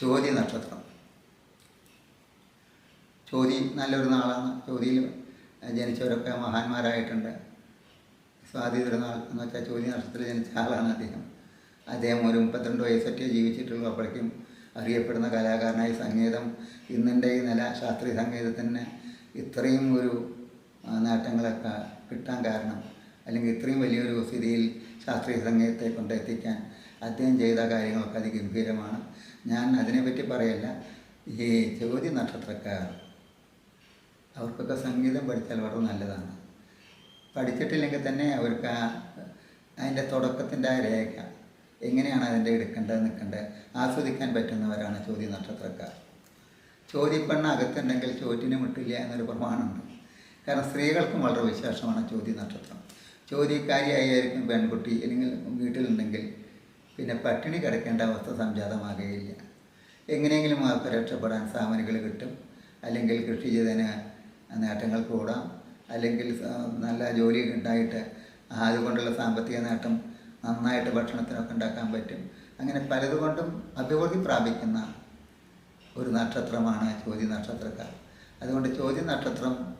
ചോതി നക്ഷത്രം. ചോതി നല്ലൊരു നാളാണ്. ചോതിയിൽ ജനിച്ചവരൊക്കെ മഹാന്മാരായിട്ടുണ്ട്. സ്വാതി തിരുനാൾ എന്ന് വെച്ചാൽ ചോതി നക്ഷത്രത്തിൽ ജനിച്ച ആളാണ് അദ്ദേഹം. അദ്ദേഹം ഒരു മുപ്പത്തിരണ്ട് വയസ്സൊക്കെ ജീവിച്ചിട്ടുള്ളൂ അപ്പോഴേക്കും അറിയപ്പെടുന്ന കലാകാരനായി സംഗീതം ഇന്നിന്റെ ഈ നില ശാസ്ത്രീയ സംഗീതത്തിന് ഇത്രയും ഒരു നേട്ടങ്ങളൊക്കെ കിട്ടാൻ കാരണം അല്ലെങ്കിൽ ഇത്രയും വലിയൊരു സ്ഥിതിയിൽ ശാസ്ത്രീയ സംഗീതത്തെ കൊണ്ടെത്തിക്കാൻ അദ്ദേഹം ചെയ്ത കാര്യങ്ങളൊക്കെ അതിഗംഭീരമാണ്. ഞാൻ അതിനെപ്പറ്റി പറയല്ല. ഈ ജ്യോതി നക്ഷത്രക്കാർ അവർക്കൊക്കെ സംഗീതം പഠിച്ചാൽ വളരെ നല്ലതാണ്. പഠിച്ചിട്ടില്ലെങ്കിൽ തന്നെ അവർക്ക് ആ അതിന്റെ തുടക്കത്തിന്റെ ആ രേഖ എങ്ങനെയാണ് അതിന്റെ എടുക്കേണ്ടത് നിൽക്കേണ്ടത് ആസ്വദിക്കാൻ പറ്റുന്നവരാണ് ചോദ്യ നക്ഷത്രക്കാർ ചോദ്യപ്പെണ്ണ അകത്തുണ്ടെങ്കിൽ ചോറ്റിന് മുട്ടില്ല എന്നൊരു പ്രമാണമുണ്ട്. കാരണം സ്ത്രീകൾക്കും വളരെ വിശേഷമാണ് ചോദ്യ നക്ഷത്രം ചോദ്യക്കാരിയായിരിക്കും പെൺകുട്ടി അല്ലെങ്കിൽ വീട്ടിലുണ്ടെങ്കിൽ പിന്നെ പട്ടിണി കിടക്കേണ്ട അവസ്ഥ സംജാതമാകുകയില്ല. എങ്ങനെയെങ്കിലും അവർക്ക് രക്ഷപ്പെടാൻ സാമനുകൾ കിട്ടും. അല്ലെങ്കിൽ കൃഷി ചെയ്തതിന് നേട്ടങ്ങൾ കൂടാം. അല്ലെങ്കിൽ നല്ല ജോലി ഉണ്ടായിട്ട് അതുകൊണ്ടുള്ള സാമ്പത്തിക നേട്ടം നന്നായിട്ട് ഭക്ഷണത്തിനൊക്കെ ഉണ്ടാക്കാൻ പറ്റും. അങ്ങനെ പലതുകൊണ്ടും അഭിവൃദ്ധി പ്രാപിക്കുന്ന ഒരു നക്ഷത്രമാണ് ചോദ്യ നക്ഷത്രക്കാർ. അതുകൊണ്ട് ചോദ്യ നക്ഷത്രം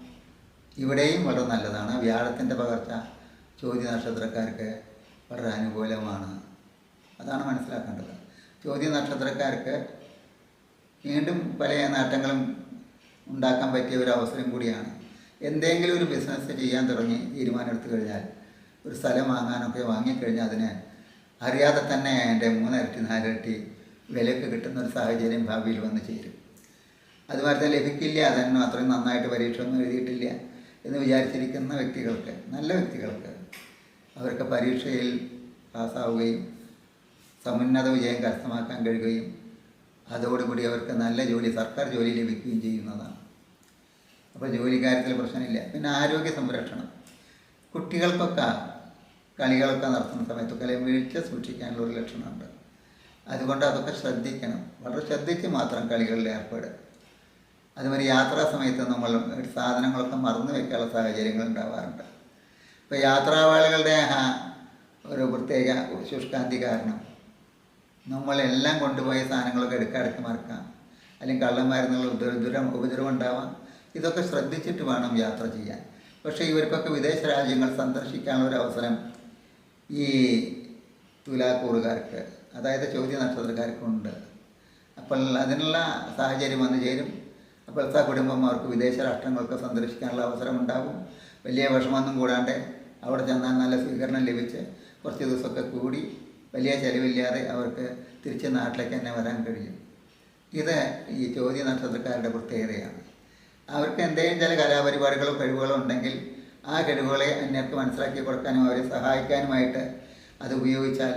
ഇവിടെയും വളരെ നല്ലതാണ്. വ്യാഴത്തിന്റെ പകർച്ച ചോദ്യ നക്ഷത്രക്കാർക്ക് വളരെ അനുകൂലമാണ്. അതാണ് മനസ്സിലാക്കേണ്ടത്. ചോദ്യ നക്ഷത്രക്കാർക്ക് വീണ്ടും പല നേട്ടങ്ങളും ഉണ്ടാക്കാൻ പറ്റിയ ഒരു അവസരം കൂടിയാണ്. എന്തെങ്കിലും ഒരു ബിസിനസ് ചെയ്യാൻ തുടങ്ങി തീരുമാനമെടുത്തു കഴിഞ്ഞാൽ ഒരു സ്ഥലം വാങ്ങാനൊക്കെ വാങ്ങിക്കഴിഞ്ഞാൽ അതിന് അറിയാതെ തന്നെ എന്റെ മൂന്നിരട്ടി നാലിരട്ടി വിലയ്ക്ക് കിട്ടുന്ന ഒരു സാഹചര്യം ഭാവിയിൽ വന്ന് ചേരും. അതുമാതിരി തന്നെ ലഭിക്കില്ല അതെന്നും അത്രയും നന്നായിട്ട് പരീക്ഷ ഒന്നും എഴുതിയിട്ടില്ല എന്ന് വിചാരിച്ചിരിക്കുന്ന വ്യക്തികൾക്ക് നല്ല വ്യക്തികൾക്ക് അവർക്ക് പരീക്ഷയിൽ പാസ്സാവുകയും സമുന്നത വിജയം കരസ്ഥമാക്കാൻ കഴിയുകയും അതോടുകൂടി അവർക്ക് നല്ല ജോലി സർക്കാർ ജോലി ലഭിക്കുകയും ചെയ്യുന്നതാണ്. അപ്പോൾ ജോലി കാര്യത്തിൽ പ്രശ്നമില്ല. പിന്നെ ആരോഗ്യ സംരക്ഷണം. കുട്ടികൾക്കൊക്കെ കളികളൊക്കെ നടത്തുന്ന സമയത്തൊക്കെ അല്ലെങ്കിൽ വീഴ്ച സൂക്ഷിക്കാനുള്ള ഒരു ലക്ഷണമുണ്ട്. അതുകൊണ്ട് അതൊക്കെ ശ്രദ്ധിക്കണം. വളരെ ശ്രദ്ധിച്ച് മാത്രം കളികളിൽ ഏർപ്പെടുക. അതുമാതിരി യാത്രാ സമയത്ത് നമ്മൾ സാധനങ്ങളൊക്കെ മറന്നു വയ്ക്കാനുള്ള സാഹചര്യങ്ങൾ ഉണ്ടാവാറുണ്ട്. ഇപ്പോൾ യാത്രാവാളികളുടെ ഒരു പ്രത്യേക ശുഷ്കാന്തി കാരണം നമ്മളെല്ലാം കൊണ്ടുപോയ സാധനങ്ങളൊക്കെ എടുക്കടക്ക് മറക്കാം. അല്ലെങ്കിൽ കള്ളന്മാരെന്നുള്ള ഉപദ്രവം ഉപദ്രവം ഉണ്ടാവാം. ഇതൊക്കെ ശ്രദ്ധിച്ചിട്ട് വേണം യാത്ര ചെയ്യാൻ. പക്ഷേ ഇവർക്കൊക്കെ വിദേശ രാജ്യങ്ങൾ സന്ദർശിക്കാനുള്ള ഒരു അവസരം ഈ തുലാക്കൂറുകാർക്ക് അതായത് ചോദ്യ നക്ഷത്രക്കാർക്കുണ്ട്. അപ്പോൾ അതിനുള്ള സാഹചര്യം വന്നു ചേരും. അപ്പോൾ ആ കുടുംബം അവർക്ക് വിദേശ രാഷ്ട്രങ്ങൾക്ക് സന്ദർശിക്കാനുള്ള അവസരം ഉണ്ടാകും. വലിയ വിഷമമൊന്നും കൂടാണ്ട് അവിടെ ചെന്നാൽ നല്ല സ്വീകരണം ലഭിച്ച് കുറച്ച് ദിവസമൊക്കെ കൂടി വലിയ ചെലവില്ലാതെ അവർക്ക് തിരിച്ച് നാട്ടിലേക്ക് തന്നെ വരാൻ കഴിയും. ഇത് ഈ ചോദ്യ നക്ഷത്രക്കാരുടെ പ്രത്യേകതയാണ്. അവർക്ക് എന്തെങ്കിലും ചില കലാപരിപാടികളോ കഴിവുകളോ ഉണ്ടെങ്കിൽ ആ കഴിവുകളെ അന്യർക്ക് മനസ്സിലാക്കി കൊടുക്കാനും അവരെ സഹായിക്കാനുമായിട്ട് അത് ഉപയോഗിച്ചാൽ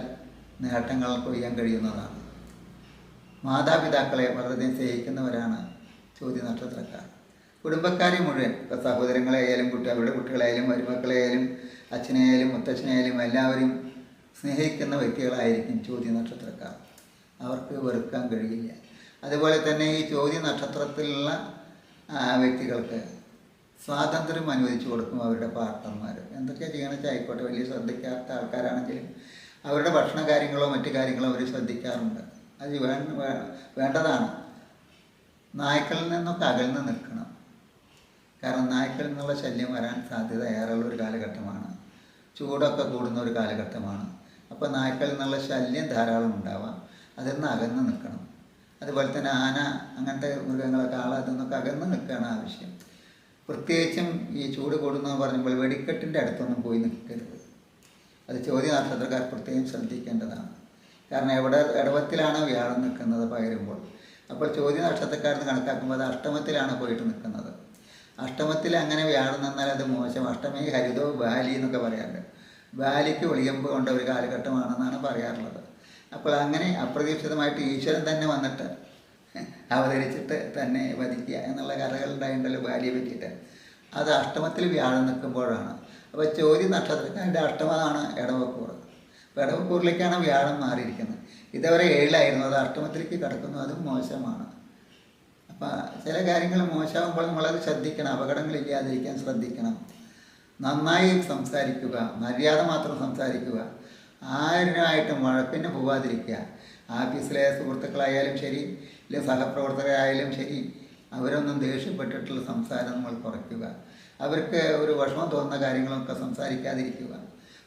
നേട്ടങ്ങൾ കൊയ്യാൻ കഴിയുന്നതാണ്. മാതാപിതാക്കളെ വളരെയധികം സ്നേഹിക്കുന്നവരാണ് ചോദ്യ നക്ഷത്രക്കാർ. കുടുംബക്കാരെ മുഴുവൻ ഇപ്പോൾ സഹോദരങ്ങളെയായാലും കുട്ടി അവരുടെ കുട്ടികളായാലും മരുമക്കളെയായാലും അച്ഛനെയായാലും മുത്തച്ഛനെയായാലും എല്ലാവരും സ്നേഹിക്കുന്ന വ്യക്തികളായിരിക്കും ചോദ്യ നക്ഷത്രക്കാർ. അവർക്ക് വെറുക്കാൻ കഴിയില്ല. അതുപോലെ തന്നെ ഈ ചോദ്യ നക്ഷത്രത്തിലുള്ള വ്യക്തികൾക്ക് സ്വാതന്ത്ര്യം അനുവദിച്ചു കൊടുക്കും അവരുടെ പാർട്ട്ണർമാർ എന്തൊക്കെ ചെയ്യണമെന്ന് വെച്ചാൽ ആയിക്കോട്ടെ വലിയ ശ്രദ്ധിക്കാത്ത ആൾക്കാരാണെങ്കിലും അവരുടെ ഭക്ഷണ കാര്യങ്ങളോ മറ്റ് കാര്യങ്ങളോ അവർ ശ്രദ്ധിക്കാറുണ്ട്. അത് വേണ്ടതാണ്. നായ്ക്കളിൽ നിന്നൊക്കെ അകൽന്ന് നിൽക്കണം. കാരണം നായ്ക്കളിൽ നിന്നുള്ള ശല്യം വരാൻ സാധ്യത ഏറെയുള്ള ഒരു കാലഘട്ടമാണ്. ചൂടൊക്കെ കൂടുന്ന ഒരു കാലഘട്ടമാണ്. അപ്പോൾ നായ്ക്കളിൽ നിന്നുള്ള ശല്യം ധാരാളം ഉണ്ടാവാം. അതിൽ അകന്ന് നിൽക്കണം. അതുപോലെ തന്നെ ആന അങ്ങനത്തെ മൃഗങ്ങളൊക്കെ ആളതിൽ അതൊന്നൊക്കെ അകന്ന് നിൽക്കുകയാണ് ആവശ്യം. പ്രത്യേകിച്ചും ഈ ചൂട് കൂടുന്നു പറയുമ്പോൾ വെടിക്കെട്ടിന്റെ അടുത്തൊന്നും പോയി നിൽക്കരുത്. അത് ചോദ്യ നക്ഷത്രക്കാർ പ്രത്യേകം ശ്രദ്ധിക്കേണ്ടതാണ്. കാരണം എവിടെ ഇടവത്തിലാണ് വ്യാഴം നിൽക്കുന്നത് പകരുമ്പോൾ. അപ്പോൾ ചോദ്യ നക്ഷത്രക്കാരെന്ന് കണക്കാക്കുമ്പോൾ അത് അഷ്ടമത്തിലാണ് പോയിട്ട് നിൽക്കുന്നത്. അഷ്ടമത്തിൽ അങ്ങനെ വ്യാഴം നിന്നാൽ അത് മോശം. അഷ്ടമി ഹരിതോ ബാലി എന്നൊക്കെ പറയാറുണ്ട്. ബാലിക്ക് ഒളിയമ്പ് കൊണ്ട ഒരു കാലഘട്ടമാണെന്നാണ് പറയാറുള്ളത്. അപ്പോൾ അങ്ങനെ അപ്രതീക്ഷിതമായിട്ട് ഈശ്വരൻ തന്നെ വന്നിട്ട് അവതരിച്ചിട്ട് തന്നെ വധിക്കുക എന്നുള്ള കഥകളുണ്ടായിട്ടുണ്ടല്ലോ വാലിയെ പറ്റിയിട്ട്. അത് അഷ്ടമത്തിൽ വ്യാഴം നിൽക്കുമ്പോഴാണ്. അപ്പോൾ ചോദ്യ നക്ഷത്രക്കാരുടെ അഷ്ടമതാണ് ഇടവക്കൂർ അപ്പോൾ ഇടവക്കൂറിലേക്കാണ് വ്യാഴം മാറിയിരിക്കുന്നത്. ഇതുവരെ ഏഴിലായിരുന്നു. അത് അഷ്ടമത്തിലേക്ക് കിടക്കുന്നു. അതും മോശമാണ്. അപ്പോൾ ചില കാര്യങ്ങൾ മോശമാകുമ്പോൾ നമ്മളത് ശ്രദ്ധിക്കണം. അപകടങ്ങളില്ലാതിരിക്കാൻ ശ്രദ്ധിക്കണം. നന്നായി സംസാരിക്കുക മര്യാദ മാത്രം സംസാരിക്കുക ആരുമായിട്ടും വഴപ്പിനെ പോവാതിരിക്കുക. ആഫീസിലെ സുഹൃത്തുക്കളായാലും ശരി അല്ലെങ്കിൽ സഹപ്രവർത്തകരായാലും ശരി അവരൊന്നും ദേഷ്യപ്പെട്ടിട്ടുള്ള സംസാരം നമ്മൾ കുറയ്ക്കുക. അവർക്ക് ഒരു വിഷമം തോന്നുന്ന കാര്യങ്ങളൊക്കെ സംസാരിക്കാതിരിക്കുക.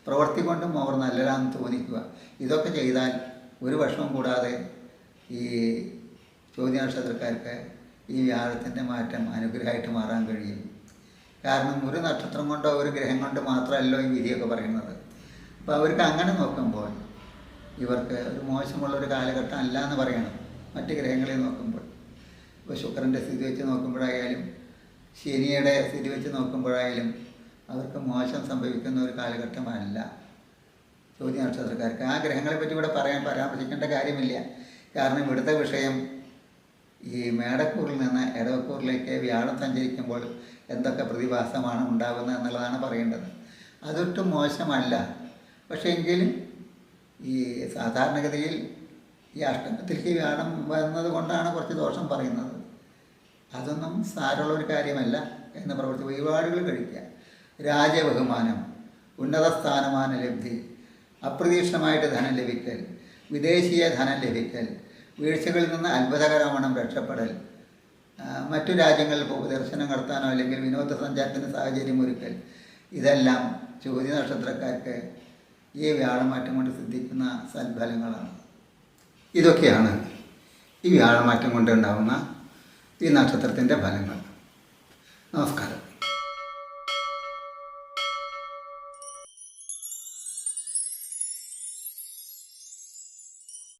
പ്രവൃത്തി കൊണ്ടും അവർ നല്ലതാണെന്ന് തോന്നിക്കുക. ഇതൊക്കെ ചെയ്താൽ ഒരു വിഷമം കൂടാതെ ഈ ചോദ്യ നക്ഷത്രക്കാർക്ക് ഈ വ്യാഴത്തിന്റെ മാറ്റം അനുഗ്രഹമായിട്ട് മാറാൻ കഴിയും. കാരണം ഒരു നക്ഷത്രം കൊണ്ടോ ഒരു ഗ്രഹം കൊണ്ട് മാത്രമല്ലോ ഈ വിധിയൊക്കെ പറയുന്നത്. അപ്പോൾ അവർക്ക് അങ്ങനെ നോക്കുമ്പോൾ ഇവർക്ക് ഒരു മോശമുള്ള ഒരു കാലഘട്ടം അല്ല എന്ന് പറയണം. മറ്റ് ഗ്രഹങ്ങളെ നോക്കുമ്പോൾ. ഇപ്പോൾ ശുക്രന്റെ സ്ഥിതി വെച്ച് നോക്കുമ്പോഴായാലും ശനിയുടെ സ്ഥിതി വെച്ച് നോക്കുമ്പോഴായാലും അവർക്ക് മോശം സംഭവിക്കുന്ന ഒരു കാലഘട്ടമല്ല. ചോദ്യ നക്ഷത്രക്കാർക്ക് ആ ഗ്രഹങ്ങളെ പറ്റി ഇവിടെ പറയാൻ പരാമർശിക്കേണ്ട കാര്യമില്ല. കാരണം ഇവിടുത്തെ വിഷയം ഈ മേടക്കൂറിൽ നിന്ന് എടവക്കൂറിലേക്ക് വ്യാഴം സഞ്ചരിക്കുമ്പോൾ എന്തൊക്കെ പ്രതിഭാസമാണ് ഉണ്ടാകുന്നത് എന്നുള്ളതാണ് പറയേണ്ടത്. അതൊട്ടും മോശമല്ല. പക്ഷേ എങ്കിലും ഈ സാധാരണഗതിയിൽ ഈ അഷ്ടമത്തിലേക്ക് വ്യാഴം വരുന്നത് കൊണ്ടാണ് കുറച്ച് ദോഷം പറയുന്നത്. അതൊന്നും സാരമുള്ള ഒരു കാര്യമല്ല എന്ന് പ്രവർത്തി വഴിപാടുകൾ കഴിക്കുക. രാജബഹുമാനം ഉന്നത സ്ഥാനമാന ലബ്ധി അപ്രതീക്ഷിതമായിട്ട് ധനം ലഭിക്കൽ വിദേശീയ ധനം ലഭിക്കൽ വീഴ്ചകളിൽ നിന്ന് അത്ഭുതകരമാണ് രക്ഷപ്പെടൽ. മറ്റു രാജ്യങ്ങളിൽ ദർശനം നടത്താനോ അല്ലെങ്കിൽ വിനോദസഞ്ചാരത്തിന് സാഹചര്യം ഒരുക്കൽ. ഇതെല്ലാം ചോദ്യ നക്ഷത്രക്കാർക്ക് ഈ വ്യാഴമാറ്റം കൊണ്ട് സിദ്ധിക്കുന്ന സൽഫലങ്ങളാണ്. ഇതൊക്കെയാണ് ഈ വ്യാഴമാറ്റം കൊണ്ട് ഉണ്ടാകുന്ന ഈ നക്ഷത്രത്തിന്റെ ഫലങ്ങൾ. നമസ്കാരം.